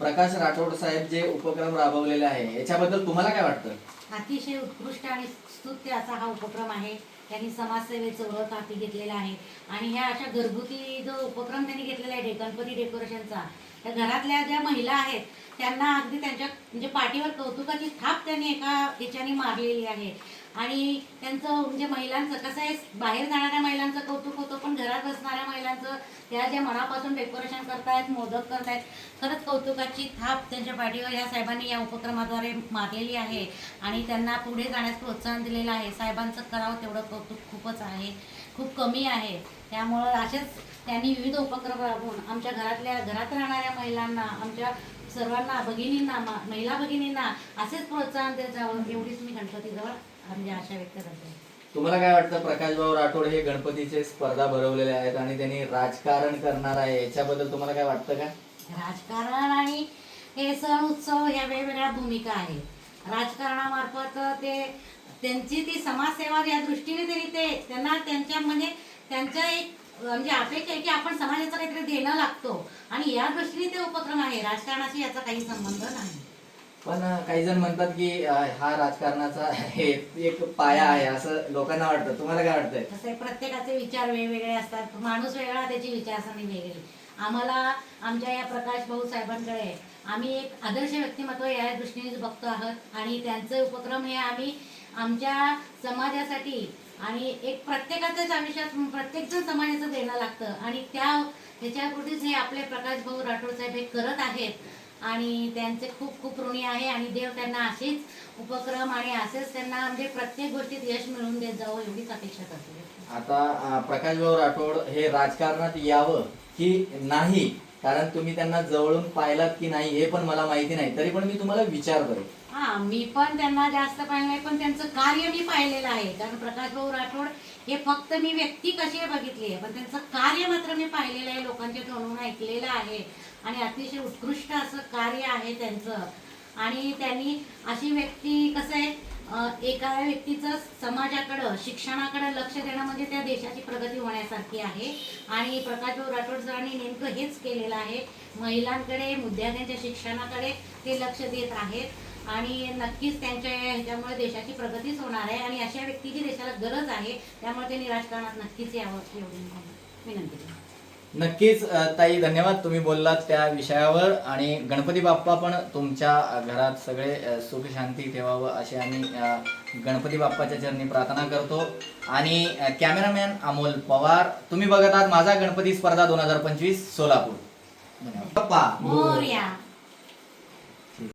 प्रकाश राठोड साहेब जे उपक्रम राबवलेले आहे याच्याबद्दल तुम्हाला काय वाटतं? अतिशय उत्कृष्ट आणि स्तुत्य असा हा उपक्रम आहे. त्यांनी समाजसेवेचं व्रत हाती घेतलेलं आहे. आणि ह्या अशा घरगुती जो उपक्रम त्यांनी घेतलेला आहे गणपती डेकोरेशनचा त्या घरातल्या ज्या महिला आहेत त्यांना अगदी त्यांच्या म्हणजे पाठीवर कौतुकाची थाप त्यांनी एका ह्याच्याने मारलेली आहे. आणि त्यांचं म्हणजे महिलांचं कसं आहे बाहेर जाणाऱ्या महिलांचं कौतुक होतं पण घरात बसणाऱ्या महिलांचं त्या ज्या मनापासून डेकोरेशन करतायत मोदक करतायत खरंच कौतुकाची थाप त्यांच्या पाठीवर या साहेबांनी या उपक्रमाद्वारे मारलेली आहे. आणि त्यांना पुढे जाण्यास प्रोत्साहन दिलेलं आहे. साहेबांचं करावं तेवढं कौतुक खूपच आहे. खूप कमी आहे. त्यामुळं असेच त्यांनी विविध उपक्रम राबवून आमच्या घरातल्या घरात राहणाऱ्या महिलांना आमच्या सर्वांना भगिनींना मा- महिला भगिनींना असेच प्रोत्साहन देत जावं एवढीच मी गणपतीजवळ आशा व्यक्त करते. तुम्हाला काय वाटतं प्रकाश भाऊ राठोड हे गणपतीचे स्पर्धा भरवलेले आहेत आणि त्यांनी राजकारण करणार आहे याच्याबद्दल तुम्हाला काय वाटतं का? राजकारण आणि हे सण उत्सव ह्या वेगवेगळ्या भूमिका आहेत. राजकारणामार्फत ते त्यांची ती समाजसेवा या दृष्टीने तरी ते त्यांना त्यांच्या म्हणजे त्यांच्या एक म्हणजे अपेक्षा आहे की आपण समाजाचं काहीतरी देणं लागतो. आणि या दृष्टीने ते उपक्रम आहे. राजकारणाशी याचा काही संबंध नाही. पण काही जण म्हणतात की हा राजकारणाचा एक पाया आहे असं लोकांना वाटतं. तुम्हाला काय वाटतंय? प्रत्येकाचे विचार वेगवेगळे असतात. माणूस वेगळा त्याची विचारसरणी वेगळी. आम्हाला आमच्या या प्रकाश भाऊ साहेबांकडे आम्ही एक आदर्श व्यक्तिमत्व या दृष्टीने बघतो आहोत. आणि त्यांचे उपक्रम हे आम्ही आमच्या समाजासाठी आणि एक प्रत्येकाचंच आयुष्यात प्रत्येकजण समाजाचं देणं लागतं. आणि त्या ह्याच्यापुढेच हे आपले प्रकाश भाऊ राठोड साहेब हे करत आहेत. आणि त्यांचे खूप खूप ऋणी आहे आणि देव त्यांना असेच उपक्रम आणि असेच त्यांना म्हणजे प्रत्येक गोष्टीत यश मिळवून देत जावं एवढीच अपेक्षा करते. आता प्रकाश भाऊ राठोड हे राजकारणात यावं की नाही? कारण तुम्ही त्यांना जवळून पाहिलात की नाही हे पण मला माहिती नाही. तरी पण मी तुम्हाला विचारतोय हा मी पण त्यांना जास्त पाहिलं पण त्यांचं कार्य मी पाहिलेलं आहे. कारण प्रकाश भाऊ राठोड हे फक्त मी व्यक्ती कशी आहे बघितली आहे पण त्यांचं कार्य मात्र मी पाहिलेलं आहे लोकांच्या तोंडून ऐकलेलं आहे. आणि अतिशय उत्कृष्ट असं कार्य आहे त्यांचं. आणि त्यांनी अशी व्यक्ती कसं आहे एका व्यक्तीचं समाजाकडं शिक्षणाकडं लक्ष देणं म्हणजे त्या देशाची प्रगती होण्यासारखी आहे. आणि प्रकाश भाऊ राठोड सरांनी नेमकं हेच केलेलं आहे. महिलांकडे विद्यार्थ्यांच्या शिक्षणाकडे ते लक्ष देत आहेत. आणि नक्कीच त्यांच्या ह्याच्यामुळे देशाची प्रगतीच होणार आहे. आणि अशा व्यक्तीची देशाला गरज आहे. त्यामुळे त्यांनी राजकारणात नक्कीच यावं एवढी विनंती नक्कीच ताई धन्यवाद. तुम्ही बोललात त्या विषयावर आणि गणपती बाप्पा पण तुमच्या घरात सगळे सुख शांती ठेवावं अशी आम्ही गणपती बाप्पाच्या चरणी प्रार्थना करतो. आणि कॅमेरामॅन अमोल पवार तुम्ही बघत आहात माझा गणपती स्पर्धा दोन हजार पंचवीस सोलापूर. धन्यवाद. बाप्पा. मोरया.